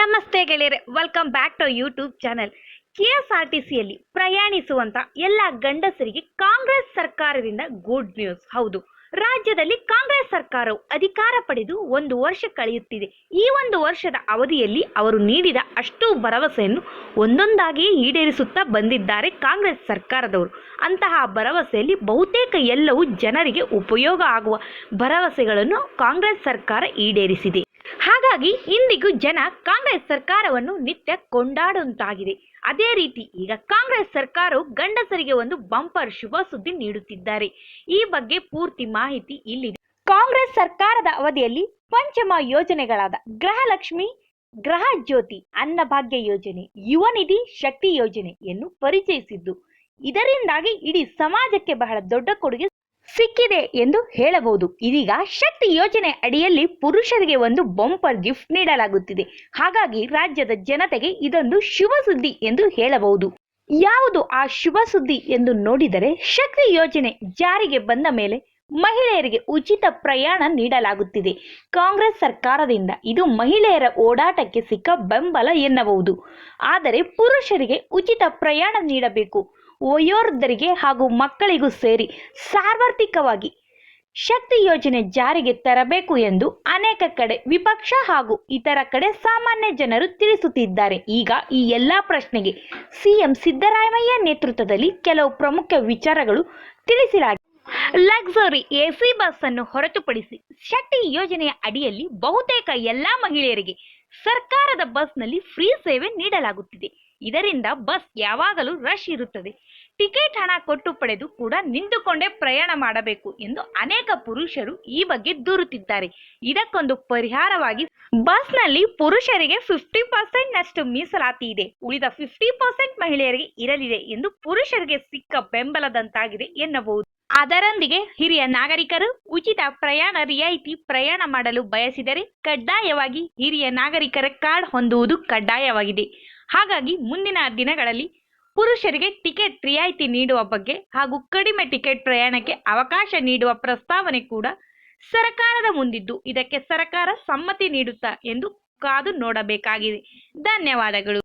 ನಮಸ್ತೆ ಗೆಳೆಯರೆ welcome back to YouTube channel K S R T ಸಿಯಲ್ಲಿ ಪ್ರಯಾಣಿಸುವಂತ ಎಲ್ಲ ಗಂಡಸರಿಗೆ ಕಾಂಗ್ರೆಸ್ ಸರ್ಕಾರದಿಂದ ಗುಡ್ ನ್ಯೂಸ್ ಹೌದು, ರಾಜ್ಯದಲ್ಲಿ ಕಾಂಗ್ರೆಸ್ ಸರ್ಕಾರವು ಅಧಿಕಾರ ಪಡೆದು ಒಂದು ವರ್ಷ ಕಳೆಯುತ್ತಿದೆ. ಈ ಒಂದು ವರ್ಷದ ಅವಧಿಯಲ್ಲಿ ಅವರು ನೀಡಿದ ಅಷ್ಟು ಭರವಸೆಯನ್ನು ಒಂದೊಂದಾಗಿ ಈಡೇರಿಸುತ್ತಾ ಬಂದಿದ್ದಾರೆ ಕಾಂಗ್ರೆಸ್ ಸರ್ಕಾರದವರು. ಅಂತಹ ಭರವಸೆಯಲ್ಲಿ ಬಹುತೇಕ ಎಲ್ಲವೂ ಜನರಿಗೆ ಉಪಯೋಗ ಆಗುವ ಭರವಸೆಗಳನ್ನು ಕಾಂಗ್ರೆಸ್ ಸರ್ಕಾರ ಈಡೇರಿಸಿದೆ. ಹಾಗಾಗಿ ಇಂದಿಗೂ ಜನ ಕಾಂಗ್ರೆಸ್ ಸರ್ಕಾರವನ್ನು ನಿತ್ಯ ಕೊಂಡಾಡುವಂತಾಗಿದೆ. ಅದೇ ರೀತಿ ಈಗ ಕಾಂಗ್ರೆಸ್ ಸರ್ಕಾರವು ಗಂಡಸರಿಗೆ ಒಂದು ಬಂಪರ್ ಶುಭ ಸುದ್ದಿ ನೀಡುತ್ತಿದ್ದಾರೆ. ಈ ಬಗ್ಗೆ ಪೂರ್ತಿ ಮಾಹಿತಿ ಇಲ್ಲಿದೆ. ಕಾಂಗ್ರೆಸ್ ಸರ್ಕಾರದ ಅವಧಿಯಲ್ಲಿ ಪಂಚಮ ಯೋಜನೆಗಳಾದ ಗೃಹಲಕ್ಷ್ಮಿ ಗೃಹ ಜ್ಯೋತಿ ಅನ್ನಭಾಗ್ಯ ಯೋಜನೆ, ಯುವ ನಿಧಿ ಶಕ್ತಿ ಯೋಜನೆಯನ್ನು ಪರಿಚಯಿಸಿದ್ದು. ಇದರಿಂದಾಗಿ ಇಡೀ ಸಮಾಜಕ್ಕೆ ಬಹಳ ದೊಡ್ಡ ಕೊಡುಗೆ ಸಿಕ್ಕಿದೆ ಎಂದು ಹೇಳಬಹುದು. ಇದೀಗ ಶಕ್ತಿ ಯೋಜನೆ ಅಡಿಯಲ್ಲಿ ಪುರುಷರಿಗೆ ಒಂದು ಬಂಪರ್ ಗಿಫ್ಟ್ ನೀಡಲಾಗುತ್ತಿದೆ. ಹಾಗಾಗಿ ರಾಜ್ಯದ ಜನತೆಗೆ ಇದೊಂದು ಶುಭ ಸುದ್ದಿ ಎಂದು ಹೇಳಬಹುದು. ಯಾವುದು ಆ ಶುಭ ಸುದ್ದಿ ಎಂದು ನೋಡಿದರೆ ಶಕ್ತಿ ಯೋಜನೆ ಜಾರಿಗೆ ಬಂದ ಮೇಲೆ ಮಹಿಳೆಯರಿಗೆ ಉಚಿತ ಪ್ರಯಾಣ ನೀಡಲಾಗುತ್ತಿದೆ. ಕಾಂಗ್ರೆಸ್ ಸರ್ಕಾರದಿಂದ ಇದು ಮಹಿಳೆಯರ ಓಡಾಟಕ್ಕೆ ಸಿಕ್ಕ ಬೆಂಬಲ ಎನ್ನಬಹುದು. ಆದರೆ ಪುರುಷರಿಗೆ ಉಚಿತ ಪ್ರಯಾಣ ನೀಡಬೇಕು. ವಯೋವೃದ್ಧರಿಗೆ ಹಾಗೂ ಮಕ್ಕಳಿಗೂ ಸೇರಿ ಸಾರ್ವತ್ರಿಕವಾಗಿ ಶಕ್ತಿ ಯೋಜನೆ ಜಾರಿಗೆ ತರಬೇಕು ಎಂದು ಅನೇಕ ಕಡೆ ವಿಪಕ್ಷ ಹಾಗೂ ಇತರ ಕಡೆ ಸಾಮಾನ್ಯ ಜನರು ತಿಳಿಸುತ್ತಿದ್ದಾರೆ. ಈಗ ಈ ಎಲ್ಲ ಪ್ರಶ್ನೆಗೆ ಸಿಎಂ ಸಿದ್ದರಾಮಯ್ಯ ನೇತೃತ್ವದಲ್ಲಿ ಕೆಲವು ಪ್ರಮುಖ ವಿಚಾರಗಳು ತಿಳಿಸಲಾಗಿದೆ. ಲಕ್ಸುರಿ ಎಸಿ ಬಸ್ ಅನ್ನು ಹೊರತುಪಡಿಸಿ ಶಕ್ತಿ ಯೋಜನೆಯ ಅಡಿಯಲ್ಲಿ ಬಹುತೇಕ ಎಲ್ಲಾ ಮಹಿಳೆಯರಿಗೆ ಸರ್ಕಾರದ ಬಸ್ನಲ್ಲಿ ಫ್ರೀ ಸೇವೆ ನೀಡಲಾಗುತ್ತಿದೆ. ಇದರಿಂದ ಬಸ್ ಯಾವಾಗಲೂ ರಶ್ ಇರುತ್ತದೆ. ಟಿಕೆಟ್ ಹಣ ಕೊಟ್ಟು ಪಡೆದು ಕೂಡ ನಿಂತುಕೊಂಡೇ ಪ್ರಯಾಣ ಮಾಡಬೇಕು ಎಂದು ಅನೇಕ ಪುರುಷರು ಈ ಬಗ್ಗೆ ದೂರುತ್ತಿದ್ದಾರೆ. ಇದಕ್ಕೊಂದು ಪರಿಹಾರವಾಗಿ ಬಸ್ನಲ್ಲಿ ಪುರುಷರಿಗೆ ಫಿಫ್ಟಿ ಪರ್ಸೆಂಟ್ ನಷ್ಟು ಮೀಸಲಾತಿ ಇದೆ. ಉಳಿದ ಫಿಫ್ಟಿ ಪರ್ಸೆಂಟ್ ಮಹಿಳೆಯರಿಗೆ ಇರಲಿದೆ ಎಂದು ಪುರುಷರಿಗೆ ಸಿಕ್ಕ ಬೆಂಬಲದಂತಾಗಿದೆ ಎನ್ನಬಹುದು. ಅದರೊಂದಿಗೆ ಹಿರಿಯ ನಾಗರಿಕರು ಉಚಿತ ಪ್ರಯಾಣ ರಿಯಾಯಿತಿ ಪ್ರಯಾಣ ಮಾಡಲು ಬಯಸಿದರೆ ಕಡ್ಡಾಯವಾಗಿ ಹಿರಿಯ ನಾಗರಿಕರ ಕಾರ್ಡ್ ಹೊಂದುವುದು ಕಡ್ಡಾಯವಾಗಿದೆ. ಹಾಗಾಗಿ ಮುಂದಿನ ದಿನಗಳಲ್ಲಿ ಪುರುಷರಿಗೆ ಟಿಕೆಟ್ ರಿಯಾಯಿತಿ ನೀಡುವ ಬಗ್ಗೆ ಹಾಗೂ ಕಡಿಮೆ ಟಿಕೆಟ್ ಪ್ರಯಾಣಕ್ಕೆ ಅವಕಾಶ ನೀಡುವ ಪ್ರಸ್ತಾವನೆ ಕೂಡ ಸರ್ಕಾರದ ಮುಂದಿದ್ದು. ಇದಕ್ಕೆ ಸರ್ಕಾರ ಸಮ್ಮತಿ ನೀಡುತ್ತಾ ಎಂದು ಕಾದು ನೋಡಬೇಕಾಗಿದೆ. ಧನ್ಯವಾದಗಳು.